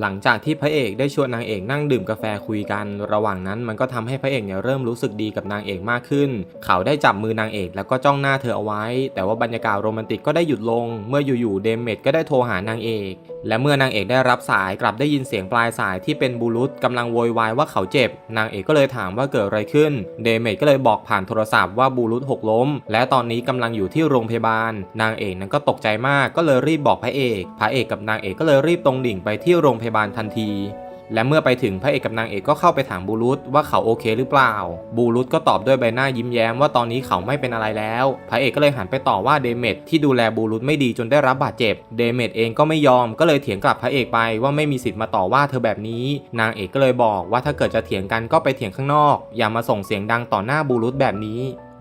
หลังจากที่พระเอกได้ชวนนางเอกนั่งดื่มกาแฟคุยกัน ระหว่างนั้นมันก็ทำให้พระเอกเนี่ยเริ่มรู้สึกดีกับนางเอกมากขึ้น เขาได้จับมือนางเอกแล้วก็จ้องหน้าเธอเอาไว้ แต่ว่าบรรยากาศโรแมนติกก็ได้หยุดลง เมื่ออยู่ๆเดมเมดก็ได้โทรหานางเอก และเมื่อนางเอกได้รับสายกลับได้ยินเสียงปลายสายที่เป็นบูรุษกำลังโวยวายว่าเขาเจ็บ นางเอกก็เลยถามว่าเกิดอะไรขึ้น เดเมดก็เลยบอกผ่านโทรศัพท์ว่าบูรุษหกล้ม และตอนนี้กำลังอยู่ที่โรงพยาบาล นางเอกนั้นก็ตกใจมากก็เลยรีบบอกพระเอก พระเอกกับนางเอกก็เลยรีบตรงดิ่งไปที่โรงพยาบาลทันที และเมื่อไปถึงพระเอกกับนางเอกก็เข้าไปถามบูรุษว่าเขาโอเคหรือเปล่า บูรุษก็ตอบด้วยใบหน้ายิ้มแย้มว่าตอนนี้เขาไม่เป็นอะไรแล้ว พระเอกก็เลยหันไปต่อว่าเดเมดที่ดูแลบูรุษไม่ดีจนได้รับบาดเจ็บ เดเมดเองก็ไม่ยอมก็เลยเถียงกลับพระเอกไปว่าไม่มีสิทธิ์มาต่อว่าเธอแบบนี้ นางเอกก็เลยบอกว่าถ้าเกิดจะเถียงกันก็ไปเถียงข้างนอก อย่ามาส่งเสียงดังต่อหน้าบูรุษแบบนี้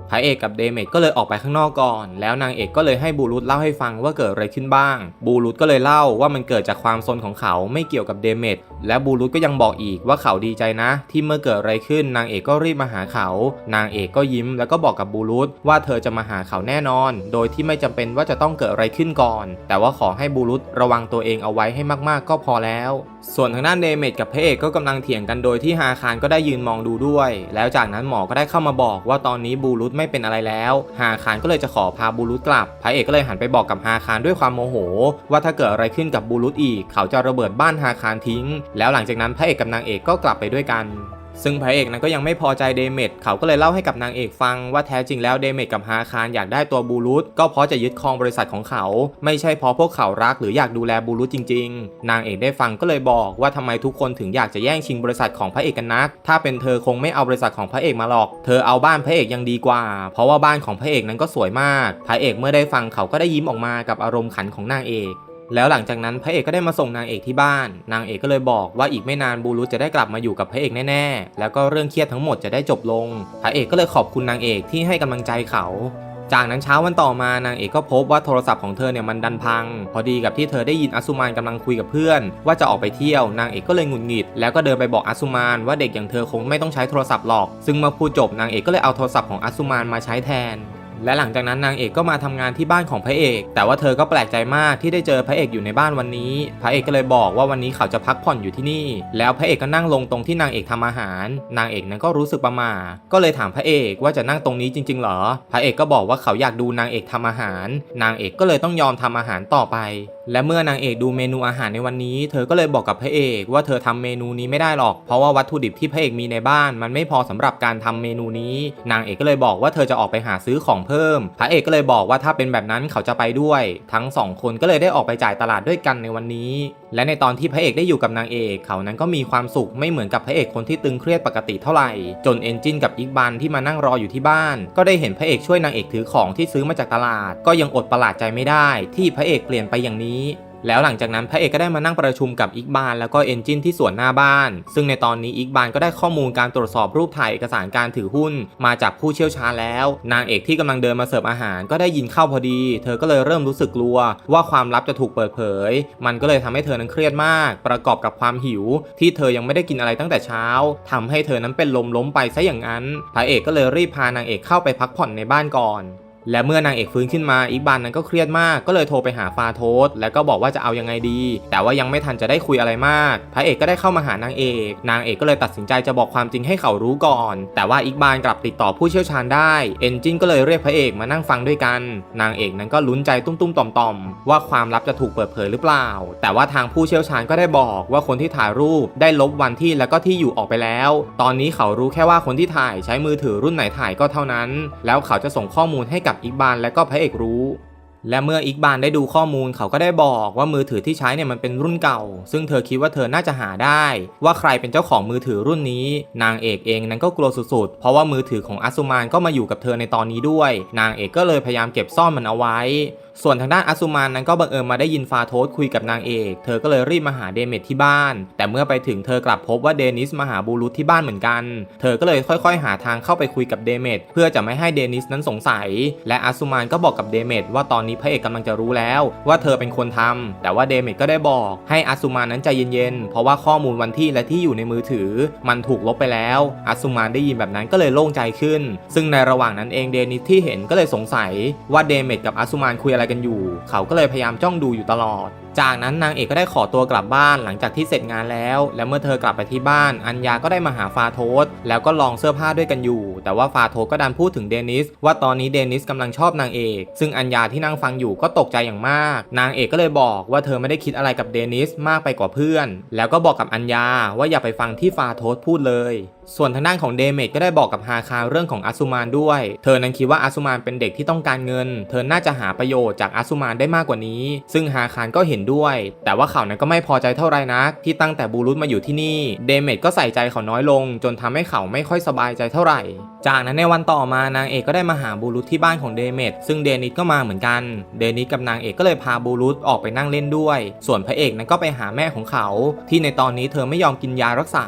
พระเอกกับเดเมดก็เลยออกไปข้างนอกก่อน แล้วนางเอกก็เลยให้บูรุษเล่าให้ฟังว่าเกิดอะไรขึ้นบ้าง บูรุษก็เลยเล่าว่ามันเกิดจากความซนของเขาไม่เกี่ยวกับเดเมดและบูรุษก็ยังบอกอีกว่าเขาดีใจนะ ที่เมื่อเกิดอะไรขึ้น นางเอกก็รีบมาหาเขา นางเอกก็ยิ้มแล้วก็บอกกับบูรุษว่าเธอจะมาหาเขาแน่นอน โดยที่ไม่จำเป็นว่าจะต้องเกิดอะไรขึ้นก่อน แต่ว่าขอให้บูรุษระวังตัวเองเอาไว้ให้มากๆ ก็พอแล้ว ส่วนทางด้านเดเมดกับพระเอกก็กำลังเถียงกันโดยที่ฮาคารก็ได้ยืนมองดูด้วย แล้วจากนั้นหมอก็ได้เข้ามาบอกว่าตอนนี้บูรุษไม่เป็นอะไรแล้วฮาคารก็เลยจะขอพาบูรุษกลับ พระเอกก็เลยหันไปบอกกับฮาคารด้วยความโมโห ว่าถ้าเกิดอะไรขึ้นกับบูรุษอีก เขาจะระเบิดบ้านฮาคารทิ้ง แล้วหลังจากนั้นพระเอกกับนางเอกก็กลับไปด้วยกัน ซึ่งพระเอกนั้นก็ยังไม่พอใจเดเมดเขาก็เลยเล่าให้กับนางเอกฟังว่าแท้จริงแล้วเดเมดกับฮาคารอยากได้ตัวบูรุษก็เพราะจะยึดครองบริษัทของเขา ไม่ใช่เพราะพวกเขารักหรืออยากดูแลบูรุษจริง ๆ นางเอกได้ฟังก็เลยบอกว่าทำไมทุกคนถึงอยากจะแย่งชิงบริษัทของพระเอกกันนัก ถ้าเป็นเธอคงไม่เอาบริษัทของพระเอกมาหรอก เธอเอาบ้านพระเอกยังดีกว่า เพราะว่าบ้านของพระเอกนั้นก็สวยมาก พระเอกเมื่อได้ฟังเขาก็ได้ยิ้มออกมากับอารมณ์ขันของนางเอก แล้วหลังจากนั้นพระเอกก็ได้มาส่งนางเอกที่บ้าน นางเอกก็เลยบอกว่าอีกไม่นานบูรุษจะได้กลับมาอยู่กับพระเอกแน่ๆ แล้วก็เรื่องเครียดทั้งหมดจะได้จบลง พระเอกก็เลยขอบคุณนางเอกที่ให้กำลังใจเขาจากนั้นเช้าวันต่อมานางเอกก็พบว่าโทรศัพท์ของเธอเนี่ยมันดันพัง พอดีกับที่เธอได้ยินอัสุมานกำลังคุยกับเพื่อน ว่าจะออกไปเที่ยวนางเอกก็เลยหงุดหงิด แล้วก็เดินไปบอกอัสุมานว่าเด็กอย่างเธอคงไม่ต้องใช้โทรศัพท์หรอก ซึ่งเมื่อพูดจบนางเอกก็เลยเอาโทรศัพท์ของอัสุมานมาใช้แทน และหลังจากนั้นนางเอกก็มาทำงานที่บ้านของพระเอก แต่ว่าเธอก็แปลกใจมากที่ได้เจอพระเอกอยู่ในบ้านวันนี้ พระเอกก็เลยบอกว่าวันนี้เขาจะพักผ่อนอยู่ที่นี่ แล้วพระเอกก็นั่งลงตรงที่นางเอกทำอาหาร นางเอกนั้นก็รู้สึกประหม่าก็เลยถามพระเอกว่าจะนั่งตรงนี้จริง ๆ เหรอ พระเอกก็บอกว่าเขาอยากดูนางเอกทำอาหาร นางเอกก็เลยต้องยอมทำอาหารต่อไป และเมื่อนางเอกดูเมนูอาหารในวันนี้ เธอก็เลยบอกกับพระเอกว่าเธอทำเมนูนี้ไม่ได้หรอก เพราะว่าวัตถุดิบที่พระเอกมีในบ้านมันไม่พอสำหรับการทำเมนูนี้ นางเอกก็เลยบอกว่าเธอจะออกไปหาซื้อของเพิ่ม พระเอกก็เลยบอกว่าถ้าเป็นแบบนั้นเขาจะไปด้วย ทั้งสองคนก็เลยได้ออกไปจ่ายตลาดด้วยกันในวันนี้ และในตอนที่พระเอกได้อยู่กับนางเอกเขานั้นก็มีความสุขไม่เหมือนกับพระเอกคนที่ตึงเครียดปกติเท่าไหร่ จนเอนจินกับอิกบันที่มานั่งรออยู่ที่บ้าน ก็ได้เห็นพระเอกช่วยนางเอกถือของที่ซื้อมาจากตลาด ก็ยังอดประหลาดใจไม่ได้ ที่พระเอกเปลี่ยนไปอย่างนี้แล้วหลังจากนั้นพระเอกก็ได้มานั่งประชุมกับอิกบานแล้วก็เอนจินที่สวนหน้าบ้าน ซึ่งในตอนนี้อิกบานก็ได้ข้อมูลการตรวจสอบรูปถ่ายเอกสารการถือหุ้น มาจากผู้เชี่ยวชาญแล้ว นางเอกที่กำลังเดินมาเสิร์ฟอาหารก็ได้ยินเข้าพอดี เธอก็เลยเริ่มรู้สึกกลัว ว่าความลับจะถูกเปิดเผย มันก็เลยทำให้เธอนั้นเครียดมาก ประกอบกับความหิว ที่เธอยังไม่ได้กินอะไรตั้งแต่เช้าทำให้เธอนั้นเป็นลมล้มไปซะอย่างนั้น พระเอกก็เลยรีบพานางเอกเข้าไปพักผ่อนในบ้านก่อน และเมื่อนางเอกฟื้นขึ้นมาอีกบานนั้นก็เครียดมากก็เลยโทรไปหาฟาโทสแล้วก็บอกว่าจะเอายังไงดี แต่ว่ายังไม่ทันจะได้คุยอะไรมาก พระเอกก็ได้เข้ามาหานางเอก นางเอกก็เลยตัดสินใจจะบอกความจริงให้เขารู้ก่อน แต่ว่าอีกบานกลับติดต่อผู้เชี่ยวชาญได้เอนจินก็เลยเรียกพระเอกมานั่งฟังด้วยกัน นางเอกนั้นก็ลุ้นใจตุ้มๆต่อมๆ ว่าความลับจะถูกเปิดเผยหรือเปล่า แต่ว่าทางผู้เชี่ยวชาญก็ได้บอกว่าคนที่ถ่ายรูปได้ลบวันที่แล้วก็ที่อยู่ออกไปแล้ว ตอนนี้เขารู้แค่ว่าคนที่ถ่ายใช้มือถือรุ่นไหนถ่ายก็เท่านั้น แล้วเขาจะส่งข้อมูลให้กับอีกบานและก็พระเอกรู้ และเมื่ออีกบานได้ดูข้อมูลเขาก็ได้บอกว่ามือถือที่ใช้เนี่ยมันเป็นรุ่นเก่า ซึ่งเธอคิดว่าเธอน่าจะหาได้ ว่าใครเป็นเจ้าของมือถือรุ่นนี้ นางเอกเองนั้นก็กลัวสุดๆ เพราะว่ามือถือของอัสุมานก็มาอยู่กับเธอในตอนนี้ด้วย นางเอกก็เลยพยายามเก็บซ่อนมันเอาไว้ ส่วนทางด้านอัสุมานนั้นก็บังเอิญมาได้ยินฟาโทสคุยกับนางเอก เธอก็เลยรีบมาหาเดเมทที่บ้าน แต่เมื่อไปถึงเธอกลับพบว่าเดนิสมาหาบูรุษที่บ้านเหมือนกัน เธอก็เลยค่อย ๆ หาทางเข้าไปคุยกับเดเมทเพื่อจะไม่ให้เดนิสนั้นสงสัย และอัสุมานก็บอกกับเดเมทว่าตอนนี้พระเอกกำลังจะรู้แล้วว่าเธอเป็นคนทำแต่ว่าเดเมดก็ได้บอกให้อาซุมานั้นใจเย็นๆ เพราะว่าข้อมูลวันที่และที่อยู่ในมือถือ มันถูกลบไปแล้วอาซุมานได้ยินแบบนั้นก็เลยโล่งใจขึ้น ซึ่งในระหว่างนั้นเองเดนิสที่เห็นก็เลยสงสัยว่าเดเมดกับอาซุมานคุยอะไรกันอยู่ เขาก็เลยพยายามจ้องดูอยู่ตลอดจากนั้นนางเอกก็ได้ขอตัวกลับบ้านหลังจากที่เสร็จงานแล้ว และเมื่อเธอกลับไปที่บ้าน อัญญาก็ได้มาหาฟาโทสแล้วก็ลองเสื้อผ้าด้วยกันอยู่ แต่ว่าฟาโทสก็ดันพูดถึงเดนิสว่าตอนนี้เดนิสกำลังชอบนางเอก ซึ่งอัญญาที่นั่งฟังอยู่ก็ตกใจอย่างมาก นางเอกก็เลยบอกว่าเธอไม่ได้คิดอะไรกับเดนิสมากไปกว่าเพื่อน แล้วก็บอกกับอัญญาว่าอย่าไปฟังที่ฟาโทสพูดเลย ส่วนทางด้านของเดเมดก็ได้บอกกับฮาคาเรื่องของอาซุมานด้วย เธอนั้นคิดว่าอาซุมานเป็นเด็กที่ต้องการเงิน เธอน่าจะหาประโยชน์จากอาซุมานได้มากกว่านี้ ซึ่งฮาคารก็เห็นด้วย แต่ว่าเขานั้นก็ไม่พอใจเท่าไรนัก ที่ตั้งแต่บูรุษมาอยู่ที่นี่ เดเมดก็ใส่ใจเขาน้อยลง จนทำให้เขาไม่ค่อยสบายใจเท่าไหร่ จากนั้นในวันต่อมานางเอกก็ได้มาหาบูรุษที่บ้านของเดเมดซึ่งเดนิสก็มาเหมือนกัน เดนิสกับนางเอกก็เลยพาบูรุษออกไปนั่งเล่นด้วย ส่วนพระเอกนั้นก็ไปหาแม่ของเขา ที่ในตอนนี้เธอไม่ยอมกินยารักษา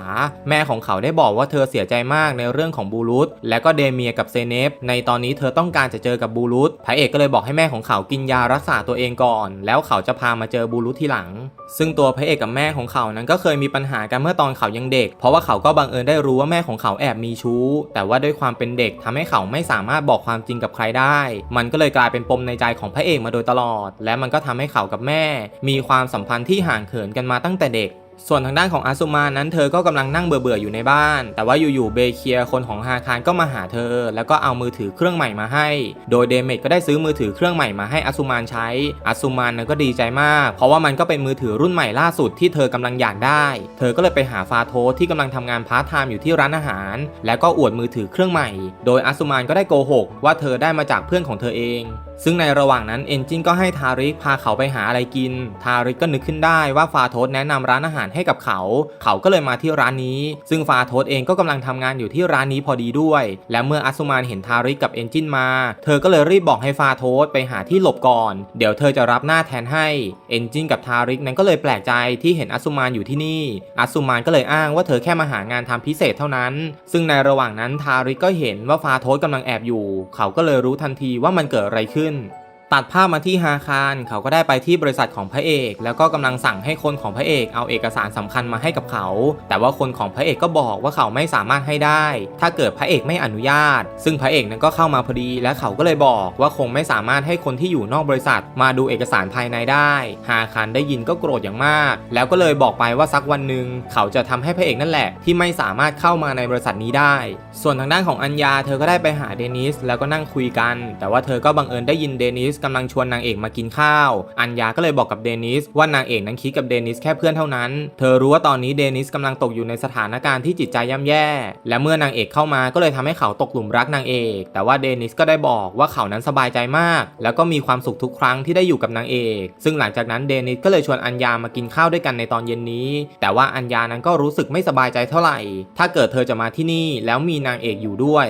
แม่ของเขาได้บอกว่าเธอเสียใจมากในเรื่องของบูรุษและก็เดเมียกับเซเนฟในตอนนี้เธอต้องการจะเจอกับบูรุษพระเอกก็เลยบอกให้แม่ของเขากินยารักษาตัวเองก่อน แล้วเขาจะพามาเจอบูรุษทีหลัง ซึ่งตัวพระเอกกับแม่ของเขานั้นก็เคยมีปัญหากันเมื่อตอนเขายังเด็ก เพราะว่าเขาก็บังเอิญได้รู้ว่าแม่ของเขาแอบมีชู้ แต่ว่าด้วยความเป็นเด็กทำให้เขาไม่สามารถบอกความจริงกับใครได้ มันก็เลยกลายเป็นปมในใจของพระเอกมาโดยตลอด และมันก็ทำให้เขากับแม่ มีความสัมพันธ์ที่ห่างเหินกันมาตั้งแต่เด็ก ส่วนทางด้านของอาซุมานั้นเธอก็กำลังนั่งเบื่อๆอยู่ในบ้าน แต่ว่าอยู่ๆเบเคียคนของฮาคารก็มาหาเธอ แล้วก็เอามือถือเครื่องใหม่มาให้ โดยเดเมดก็ได้ซื้อมือถือเครื่องใหม่มาให้อาซุมานใช้อาซุมานนั้นก็ดีใจมาก เพราะว่ามันก็เป็นมือถือรุ่นใหม่ล่าสุดที่เธอกำลังอยากได้ เธอก็เลยไปหาฟาโทสที่กำลังทำงานพาร์ทไทม์อยู่ที่ร้านอาหาร แล้วก็อวดมือถือเครื่องใหม่ โดยอาซุมานก็ได้โกหกว่าเธอได้มาจากเพื่อนของเธอเอง ซึ่งในระหว่างนั้นเอนจินก็ให้ทาริกพาเขาไปหาอะไรกิน ทาริกก็นึกขึ้นได้ว่าฟาโทสแนะนำร้านอาหารให้กับเขา เขาก็เลยมาที่ร้านนี้ ซึ่งฟาโทสเองก็กำลังทำงานอยู่ที่ร้านนี้พอดีด้วย และเมื่ออัสุมานเห็นทาริกกับเอนจินมา เธอก็เลยรีบบอกให้ฟาโทสไปหาที่หลบก่อน เดี๋ยวเธอจะรับหน้าแทนให้ เอนจินกับทาริกนั้นก็เลยแปลกใจที่เห็นอัสุมานอยู่ที่นี่อัสุมานก็เลยอ้างว่าเธอแค่มาหางานทำพิเศษเท่านั้น ซึ่งในระหว่างนั้นทาริกก็เห็นว่าฟาโทสกำลังแอบอยู่ เขาก็เลยรู้ทันทีว่ามันเกิดอะไรขึ้นขึ้น ตัดภาพมาที่ฮาคารเขาก็ได้ไปที่บริษัทของพระเอก แล้วก็กำลังสั่งให้คนของพระเอกเอาเอกสารสำคัญมาให้กับเขา แต่ว่าคนของพระเอกก็บอกว่าเขาไม่สามารถให้ได้ ถ้าเกิดพระเอกไม่อนุญาต ซึ่งพระเอกนั้นก็เข้ามาพอดี และเขาก็เลยบอกว่าคงไม่สามารถให้คนที่อยู่นอกบริษัท มาดูเอกสารภายในได้ฮาคารได้ยินก็โกรธอย่างมาก แล้วก็เลยบอกไปว่าสักวันหนึ่งเขาจะทำให้พระเอกนั่นแหละ ที่ไม่สามารถเข้ามาในบริษัทนี้ได้ ส่วนทางด้านของอัญญาเธอก็ได้ไปหาเดนิสแล้วก็นั่งคุยกัน แต่ว่าเธอก็บังเอิญได้ยินเดนิสกำลังชวนนางเอกมากินข้าว อัญญาก็เลยบอกกับเดนิสว่านางเอกนั้นคิดกับเดนิสแค่เพื่อนเท่านั้น เธอรู้ว่าตอนนี้เดนิสกำลังตกอยู่ในสถานการณ์ที่จิตใจย่ำแย่ และเมื่อนางเอกเข้ามาก็เลยทำให้เขาตกหลุมรักนางเอก แต่ว่าเดนิสก็ได้บอกว่าเขานั้นสบายใจมาก แล้วก็มีความสุขทุกครั้งที่ได้อยู่กับนางเอก ซึ่งหลังจากนั้นเดนิสก็เลยชวนอัญญามากินข้าวด้วยกันในตอนเย็นนี้ แต่ว่าอัญญานั้นก็รู้สึกไม่สบายใจเท่าไหร่ ถ้าเกิดเธอจะมาที่นี่แล้วมีนางเอกอยู่ด้วย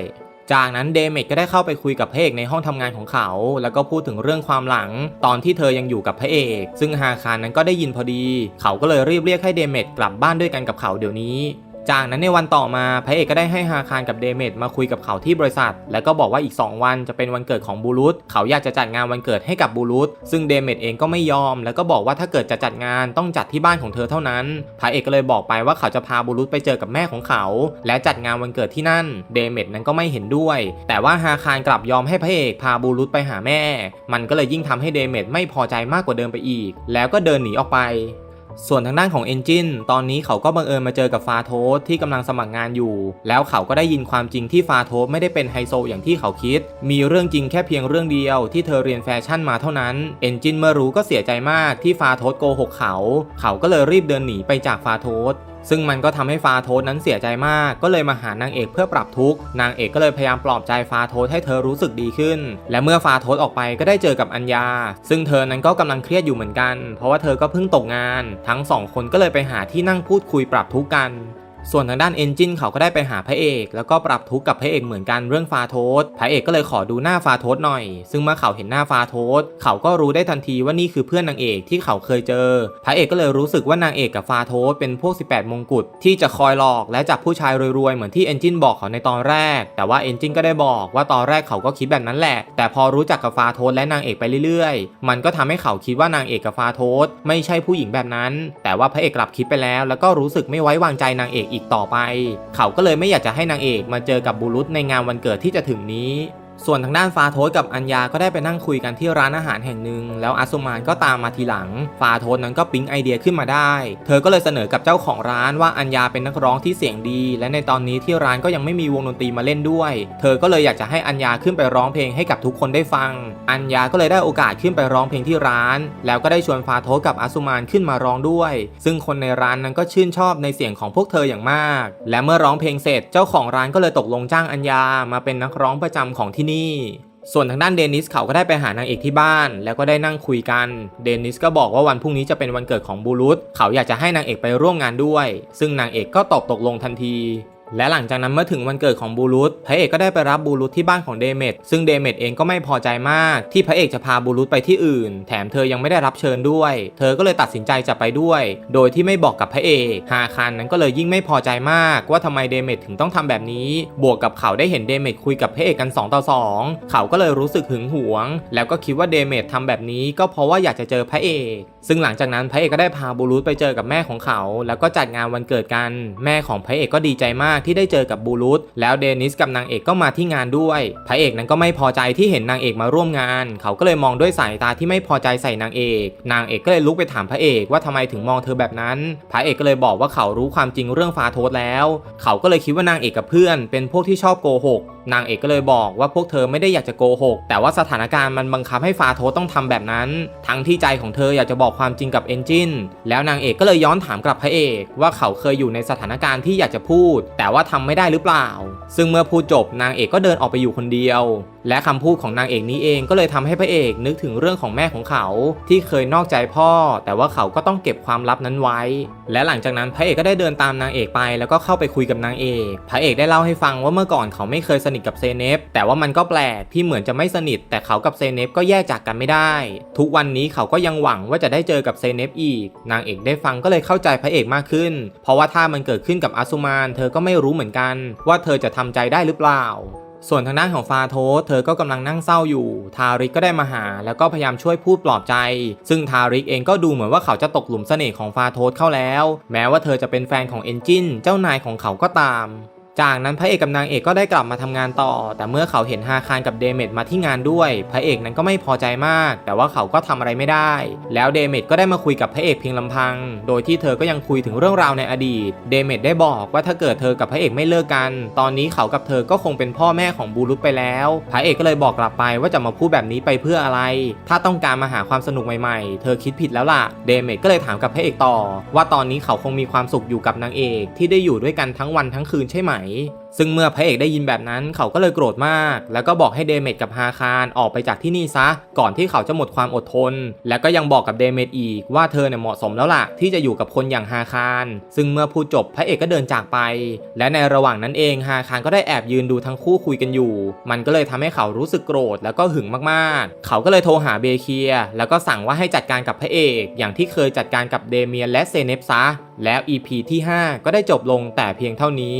จากนั้นเดเมจก็ได้เข้าไปคุยกับพระเอกในห้องทำงานของเขา แล้วก็พูดถึงเรื่องความหลังตอนที่เธอยังอยู่กับพระเอก ซึ่งฮาคารนั้นก็ได้ยินพอดี เขาก็เลยรีบเรียกให้เดเมจกลับบ้านด้วยกันกับเขาเดี๋ยวนี้ จากนั้นในวันต่อมาพระเอกก็ได้ให้ฮาคารกับเดเมดมาคุยกับเขาที่บริษัท แล้วก็บอกว่าอีก 2 วันจะเป็นวันเกิดของบูรุษเขาอยากจะจัดงานวันเกิดให้กับบูรุษซึ่งเดเมดเองก็ไม่ยอม แล้วก็บอกว่าถ้าเกิดจะจัดงานต้องจัดที่บ้านของเธอเท่านั้นพระเอกก็เลยบอกไปว่าเขาจะพาบูรุษไปเจอกับแม่ของเขา และจัดงานวันเกิดที่นั่นเดเมดนั้นก็ไม่เห็นด้วย แต่ว่าฮาคารกลับยอมให้พระเอกพาบูรุษไปหาแม่ มันก็เลยยิ่งทำให้เดเมดไม่พอใจมากกว่าเดิมไปอีก แล้วก็เดินหนีออกไป ส่วนทางด้านของ Engine ตอนนี้เขาก็บังเอิญมาเจอกับฟาโทสที่กำลังสมัครงานอยู่ แล้วเขาก็ได้ยินความจริงที่ฟาโทสไม่ได้เป็นไฮโซอย่างที่เขาคิด มีเรื่องจริงแค่เพียงเรื่องเดียวที่เธอเรียนแฟชั่นมาเท่านั้น Engine เมื่อรู้ก็เสียใจมากที่ฟาโทสโกหกเขา เขาก็เลยรีบเดินหนีไปจากฟาโทส ซึ่งมันก็ทำให้ฟาโทสนั้นเสียใจมาก ก็เลยมาหานางเอกเพื่อปรับทุกข์ นางเอกก็เลยพยายามปลอบใจฟาโทสให้เธอรู้สึกดีขึ้น และเมื่อฟาโทสออกไปก็ได้เจอกับอัญญา ซึ่งเธอนั้นก็กำลังเครียดอยู่เหมือนกัน เพราะว่าเธอก็เพิ่งตกงาน ทั้งสองคนก็เลยไปหาที่นั่งพูดคุยปรับทุกข์กัน ส่วนทางด้านเอนจินเขาก็ได้ไปหาพระเอก แล้วก็ปรับทุกข์กับพระเอกเหมือนกันเรื่องฟาโทสพระเอกก็เลยขอดูหน้าฟาโทสหน่อย ซึ่งเมื่อเขาเห็นหน้าฟาโทสเขาก็รู้ได้ทันทีว่านี่คือเพื่อนนางเอกที่เขาเคยเจอ พระเอกก็เลยรู้สึกว่านางเอกกับฟาโทสเป็นพวก 18 มงกุฎที่จะคอยหลอกและจับผู้ชายรวยๆ เหมือนที่เอนจินบอกเขาในตอนแรก แต่ว่าเอนจินก็ได้บอกว่าตอนแรกเขาก็คิดแบบนั้นแหละ แต่พอรู้จักกับฟาโทสและนางเอกไปเรื่อยๆ มันก็ทำให้เขาคิดว่านางเอกกับฟาโทสไม่ใช่ผู้หญิงแบบนั้น แต่ว่าพระเอกกลับคิดไปแล้ว แล้วก็รู้สึกไม่ไว้วางใจนางเอกอีกต่อไป เขาก็เลยไม่อยากจะให้นางเอกมาเจอกับบุรุษในงานวันเกิดที่จะถึงนี้ ส่วนทางด้านฟาโทสกับอัญญาก็ได้ไปนั่งคุยกันที่ร้านอาหารแห่งหนึ่ง แล้วอาซุมานก็ตามมาทีหลัง ฟาโทสนั้นก็ปิ๊งไอเดียขึ้นมาได้ เธอก็เลยเสนอกับเจ้าของร้านว่าอัญญาเป็นนักร้องที่เสียงดี และในตอนนี้ที่ร้านก็ยังไม่มีวงดนตรีมาเล่นด้วย เธอก็เลยอยากจะให้อัญญาขึ้นไปร้องเพลงให้กับทุกคนได้ฟัง อัญญาก็เลยได้โอกาสขึ้นไปร้องเพลงที่ร้าน แล้วก็ได้ชวนฟาโทสกับอาซุมานขึ้นมาร้องด้วย ซึ่งคนในร้านนั้นก็ชื่นชอบในเสียงของพวกเธออย่างมาก และเมื่อร้องเพลงเสร็จเจ้าของร้านก็เลยตกลงจ้างอัญญามาเป็นนักร้องประจำของที่นี่ส่วนทางด้านเดนิสเขาก็ได้ไปหานางเอกที่บ้าน แล้วก็ได้นั่งคุยกัน เดนิสก็บอกว่าวันพรุ่งนี้จะเป็นวันเกิดของบูรุษเขาอยากจะให้นางเอกไปร่วมงานด้วย ซึ่งนางเอกก็ตอบตกลงทันที และหลังจากนั้นเมื่อถึงวันเกิดของบูรุษพระเอกก็ได้ไปรับบูรุษที่บ้านของเดเมดซึ่งเดเมดเองก็ไม่พอใจมาก ที่พระเอกจะพาบูรุษไปที่อื่น แถมเธอยังไม่ได้รับเชิญด้วย เธอก็เลยตัดสินใจจะไปด้วย โดยที่ไม่บอกกับพระเอกฮาคันนั้นก็เลยยิ่งไม่พอใจมาก ว่าทำไมเดเมดถึงต้องทำแบบนี้ บวกกับเขาได้เห็นเดเมดคุยกับพระเอกกัน2ต่อ2เขาก็เลยรู้สึกหึงหวง แล้วก็คิดว่าเดเมดทำแบบนี้ก็เพราะว่าอยากจะเจอพระเอกซึ่งหลังจากนั้นพระเอกก็ได้พาบูรุษไปเจอกับแม่ของเขา แล้วก็จัดงานวันเกิดกัน แม่ของพระเอกก็ดีใจมากที่ได้เจอกับบูรุษแล้วเดนิสกับนางเอกก็มาที่งานด้วย พระเอกนั้นก็ไม่พอใจที่เห็นนางเอกมาร่วมงาน เขาก็เลยมองด้วยสายตาที่ไม่พอใจใส่นางเอก นางเอกก็เลยลุกไปถามพระเอกว่าทำไมถึงมองเธอแบบนั้น พระเอกก็เลยบอกว่าเขารู้ความจริงเรื่องฟาโทสแล้ว เขาก็เลยคิดว่านางเอกกับเพื่อน เป็นพวกที่ชอบโกหกนางเอกก็เลยบอกว่าพวกเธอไม่ได้อยากจะโกหกแต่ว่าสถานการณ์มันบังคับให้ฟาโทสต้องทำแบบนั้น ทั้งที่ใจของเธออยากจะบอกความจริงกับเอนจินแล้วนางเอกก็เลยย้อนถามกลับพระเอกว่าเขาเคยอยู่ในสถานการณ์ที่อยากจะพูด แต่ว่าทำไม่ได้หรือเปล่า ซึ่งเมื่อพูดจบนางเอกก็เดินออกไปอยู่คนเดียวและคำพูดของนางเอกนี้เองก็เลยทำให้พระเอกนึกถึงเรื่องของแม่ของเขา ที่เคยนอกใจพ่อ แต่ว่าเขาก็ต้องเก็บความลับนั้นไว้ และหลังจากนั้นพระเอกก็ได้เดินตามนางเอกไป แล้วก็เข้าไปคุยกับนางเอก พระเอกได้เล่าให้ฟังว่าเมื่อก่อนเขาไม่เคยสนิทกับเซเนฟแต่ว่ามันก็แปลกที่เหมือนจะไม่สนิท แต่เขากับเซเนฟก็แยกจากกันไม่ได้ ทุกวันนี้เขาก็ยังหวังว่าจะได้เจอกับเซเนฟอีก นางเอกได้ฟังก็เลยเข้าใจพระเอกมากขึ้น เพราะว่าถ้ามันเกิดขึ้นกับอาซุมานเธอก็ไม่รู้เหมือนกัน ว่าเธอจะทำใจได้หรือเปล่า ส่วนทางด้านของฟาโทสเธอก็กำลังนั่งเศร้าอยู่ ทาริกก็ได้มาหา แล้วก็พยายามช่วยพูดปลอบใจ ซึ่งทาริกเองก็ดูเหมือนว่าเขาจะตกหลุมเสน่ห์ของฟาโทสเข้าแล้ว แม้ว่าเธอจะเป็นแฟนของเอนจินเจ้านายของเขาก็ตาม จากนั้นพระเอกกับนางเอกก็ได้กลับมาทำงานต่อ แต่เมื่อเขาเห็นฮาคารกับเดเมดมาที่งานด้วย พระเอกนั้นก็ไม่พอใจมาก แต่ว่าเขาก็ทำอะไรไม่ได้ แล้วเดเมดก็ได้มาคุยกับพระเอกเพียงลำพัง โดยที่เธอก็ยังคุยถึงเรื่องราวในอดีต เดเมดได้บอกว่าถ้าเกิดเธอกับพระเอกไม่เลิกกัน ตอนนี้เขากับเธอก็คงเป็นพ่อแม่ของบูรุษไปแล้ว พระเอกก็เลยบอกกลับไปว่าจะมาพูดแบบนี้ไปเพื่ออะไร ถ้าต้องการมาหาความสนุกใหม่ๆ เธอคิดผิดแล้วล่ะ เดเมดก็เลยถามกับพระเอกต่อ ว่าตอนนี้เขาคงมีความสุขอยู่กับนางเอก ที่ได้อยู่ด้วยกันทั้งวันทั้งคืนใช่ไหมซึ่งเมื่อพระเอกได้ยินแบบนั้นเขาก็เลยโกรธมาก แล้วก็บอกให้เดเมดกับฮาคารออกไปจากที่นี่ซะ ก่อนที่เขาจะหมดความอดทน แล้วก็ยังบอกกับเดเมดอีกว่าเธอเนี่ยเหมาะสมแล้วล่ะ ที่จะอยู่กับคนอย่างฮาคารซึ่งเมื่อพูดจบพระเอกก็เดินจากไป และในระหว่างนั้นเองฮาคารก็ได้แอบยืนดูทั้งคู่คุยกันอยู่ มันก็เลยทำให้เขารู้สึกโกรธแล้วก็หึงมากๆ เขาก็เลยโทรหาเบเคีย แล้วก็สั่งว่าให้จัดการกับพระเอก อย่างที่เคยจัดการกับเดเมียนและเซเนฟซะแล้ว EP ที่ 5 ก็ได้จบลงแต่เพียงเท่านี้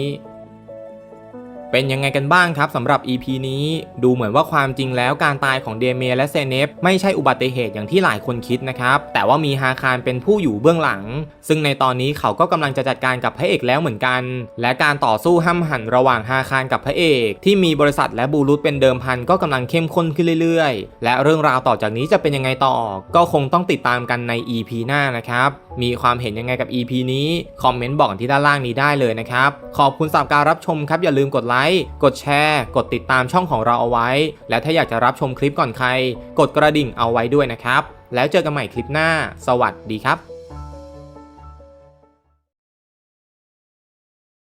เป็นยังไงกันบ้างครับสำหรับ EP นี้ดูเหมือนว่าความจริงแล้วการตายของเดเมียและเซเนฟไม่ใช่อุบัติเหตุอย่างที่หลายคนคิดนะครับ แต่ว่ามีฮาคารเป็นผู้อยู่เบื้องหลัง ซึ่งในตอนนี้เขาก็กำลังจะจัดการกับพระเอกแล้วเหมือนกัน และการต่อสู้ห้ำหันระหว่างฮาคารกับพระเอก ที่มีบริษัทและบูรุษเป็นเดิมพันก็กำลังเข้มข้นขึ้นเรื่อยๆ และเรื่องราวต่อจากนี้จะเป็นยังไงต่อ ก็คงต้องติดตามกันใน EP หน้านะครับมีความเห็นยังไงกับ EP นี้ คอมเมนต์บอกที่ด้านล่างนี้ได้เลยนะครับ ขอบคุณสำหรับการรับชมครับ อย่าลืมกดไลค์ กดแชร์ กดติดตามช่องของเราเอาไว้ และถ้าอยากจะรับชมคลิปก่อนใคร กดกระดิ่งเอาไว้ด้วยนะครับ แล้วเจอกันใหม่คลิปหน้า สวัสดีครับ